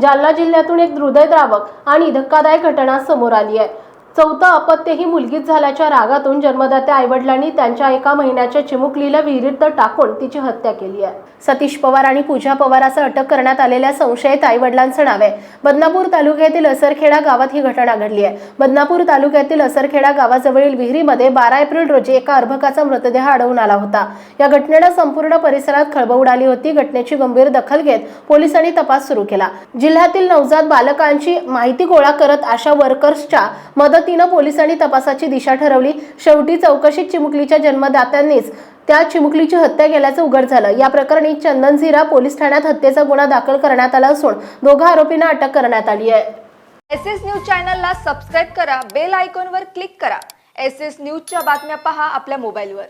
जालना जिल्ह्यातून एक हृदयद्रावक आणि धक्कादायक घटना समोर आली आहे. चौथं अपत्य ही मुलगीच झाल्याच्या रागातून जन्मदात्या आईवडिलांनी त्यांच्या एका महिन्याच्या चिमुकलीला विहिरीत टाकून तिची हत्या केली आहे. सतीश पवार आणि पूजा पवार असं अटक करण्यात आलेल्या संशयित आईवडिलांचं नाव आहे. बदनापूर तालुक्यातील असरखेडा गावात ही घटना घडली आहे. बदनापूर तालुक्यातील असरखेडा गावाजवळील विहिरीमध्ये बारा एप्रिल रोजी एका अर्भकाचा मृतदेह आढळून आला होता. या घटनेला संपूर्ण परिसरात खळबळ उडाली होती. घटनेची गंभीर दखल घेत पोलिसांनी तपास सुरू केला. जिल्ह्यातील नवजात बालकांची माहिती गोळा करत अशा वर्कर्सच्या मदतीनं पोलिसांनी तपासाची दिशा ठरवली. शेवटी चौकशीत चिमुकलीच्या जन्मदात्यांनीच त्या चिमुकलीची हत्या केल्याचं उघड झालं. या प्रकरणी चंदनझिरा पोलीस ठाण्यात हत्येचा गुन्हा दाखल करण्यात आला असून दोघा आरोपींना अटक करण्यात आली आहे. एस एस न्यूज चॅनलला सबस्क्राईब करा बेल आयकॉनवर क्लिक करा. एस एस न्यूजच्या बातम्या पहा आपल्या मोबाईलवर.